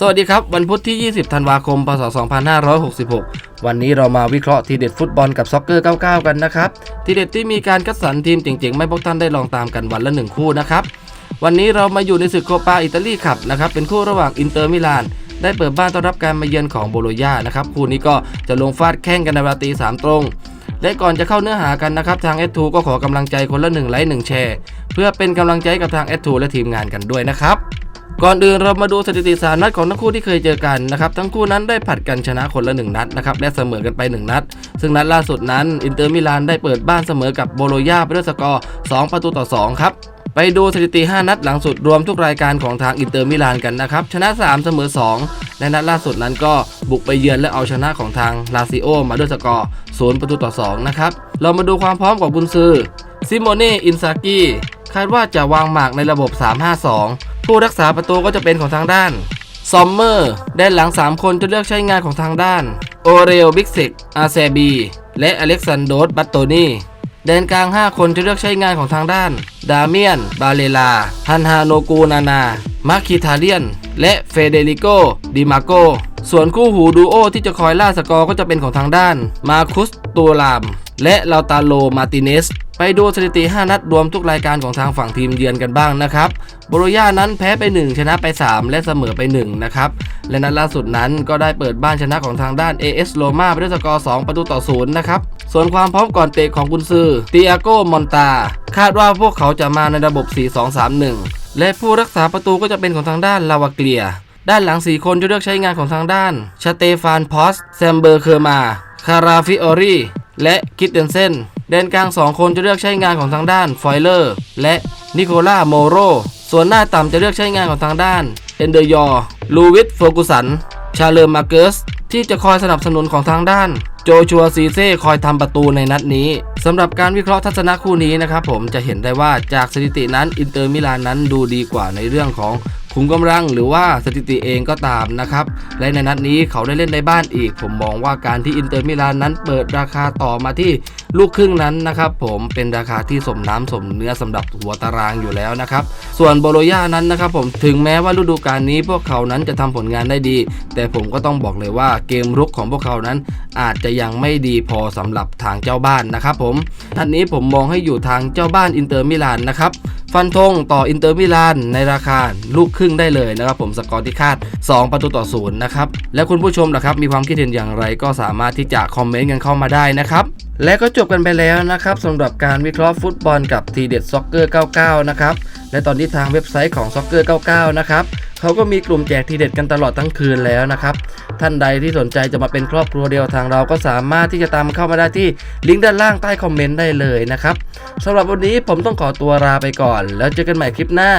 สวัสดีครับ วันพุธที่ 20 ธันวาคม พศ 2566 วันนี้เรามาวิเคราะห์ทีเด็ดฟุตบอลกับซ็อกเกอร์ 99 กันนะครับ ทีเด็ดที่มีการคัดสรรทีมเจ๋งๆ ไม่พวกท่านได้ลองตามกันวันละหนึ่งคู่นะครับ วันนี้เรามาอยู่ในศึกโคปาอิตาลีขับนะครับเป็นคู่ระหว่างอินเตอร์มิลานได้เปิดบ้านต้อนรับการมาเยือนของโบโลญานะครับคู่นี้ก็จะลงฟาดแข่งกันในเวลาตีสามตรง และก่อนจะเข้าเนื้อหากันนะครับทาง S2 ก็ขอกำลังใจคนละหนึ่งไลค์หนึ่งแชร์ เพื่อเป็นกำลังใจกับทาง S2 และทีมงานกันด้วยนะครับก่อนอื่นเรามาดูสถิติสามนัดของทั้งคู่ที่เคยเจอกันนะครับทั้งคู่นั้นได้ผัดกันชนะคนละหนึ่งนัดนะครับและเสมอกันไปหนึ่งนัด ซึ่งนัดล่าสุดนั้นอินเตอร์มิลานได้เปิดบ้านเสมอกับโบโลญาไปด้วยสกอร์ 2 ประตูต่อ 2 ครับ ไปดูสถิติ 5 นัดหลังสุดรวมทุกรายการของทางอินเตอร์มิลานกันนะครับ ชนะ 3 เสมอ2และนัดล่าสุดนั้นก็บุกไปเยือนและเอาชนะของทางลาซิโอมาด้วยสกอร์0ประตูต่อ 2 นะครับ เรามาดูความพร้อมของบุนซือซิโมเน่อินซากิคาดว่าจะวางหมากในระบบ 3-5-2 ผู้รักษาประตูก็จะเป็นของทางด้านซอมเมอร์แดนหลัง 3 คนจะเลือกใช้งานของทางด้าน โอเรล บิกเซกอาเซบี และอเล็กซานโดสบัตโตนี แดนกลาง 5 คนจะเลือกใช้งานของทางด้าน ดาเมียน บาเลลา ฮันฮาโนกูนานา มาคิทาเลียน และเฟเดริโก ดิมาโก ส่วนคู่หูดูโอที่จะคอยล่าสกอร์ก็จะเป็นของทางด้าน มาคุสตูราม และลาตาโลมาติเนสไปดูสถิติ 5 นัดรวมทุกรายการของทางฝั่งทีมเยือนกันบ้างนะครับโบโรญานั้นแพ้ไป 1 ชนะไป 3 และเสมอไป 1 นะครับ และนัดล่าสุดนั้นก็ได้เปิดบ้านชนะของทางด้าน AS โ o มาไปด้วยสกอร์ 2 ประตูต่อ 0 นะครับ ส่วนความพร้อมก่อนเตะของกุนซือติอาโกมอนตา คาดว่าพวกเขาจะมาในระบบ 4-2-3-1 และผู้รักษาประตูก็จะเป็นของทางด้านลาวาเกลีย ด้านหลัง 4 คนจะเลือกใช้งานของทางด้านชาเตฟานพอสแซมเบอร์เคอร์มาคาราฟิออรี และคิดเดนเซนแดนกลาง 2 คนจะเลือกใช้งานของทางด้านฟอยเลอร์และนิโคล่าโมโร ส่วนหน้าต่ำจะเลือกใช้งานของทางด้านเอนเดยอร์ลูวิสโฟกุสัน ชาเลอร์มาเกสที่จะคอยสนับสนุนของทางด้านโจชัวซีเซ่คอยทำประตูในนัดนี้สำหรับการวิเคราะห์ทัศนะคู่นี้นะครับผมจะเห็นได้ว่าจากสถิตินั้นอินเตอร์มิลานนั้นดูดีกว่าในเรื่องของ คุมกำลังหรือว่าสถิติเองก็ตามนะครับ และในนัดนี้เขาได้เล่นในบ้านอีก ผมมองว่าการที่อินเตอร์มิลานนั้นเปิดราคาต่อมาที่ลูกครึ่งนั้นนะครับ ผมเป็นราคาที่สมน้ำสมเนื้อสำหรับหัวตารางอยู่แล้วนะครับ ส่วนโบโลญานั้นนะครับ ผมถึงแม้ว่าฤดูกาลนี้พวกเขานั้นจะทำผลงานได้ดี แต่ผมก็ต้องบอกเลยว่าเกมรุกของพวกเขานั้น อาจจะยังไม่ดีพอสำหรับทางเจ้าบ้านนะครับ ผมนัดนี้ผมมองให้อยู่ทางเจ้าบ้านอินเตอร์มิลานนะครับ ฟันธงต่ออินเตอร์มิลานในราคาลูกครึ่งได้เลยนะครับผมสกอร์ที่คาด 2 ประตูต่อศูนย์นะครับและคุณผู้ชมนะครับมีความคิดเห็นอย่างไรก็สามารถที่จะคอมเมนต์กันเข้ามาได้นะครับ และก็จบกันไปแล้วนะครับสำหรับการวิเคราะห์ฟุตบอลกับทีเด็ดซ็อกเกอร์99 นะครับ และตอนนี้ทางเว็บไซต์ของซ็อกเกอร์99 นะครับเขาก็มีกลุ่มแจกทีเด็ดกันตลอดทั้งคืนแล้วนะครับ ท่านใดที่สนใจจะมาเป็นครอบครัวเดียวทางเราก็สามารถที่จะตามเข้ามาได้ที่ลิงก์ด้านล่างใต้คอมเมนต์ได้เลยนะครับสำหรับวันนี้ผมต้องขอตัวลาไปก่อน แล้วเจอกันใหม่คลิปหน้า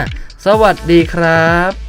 สวัสดีครับ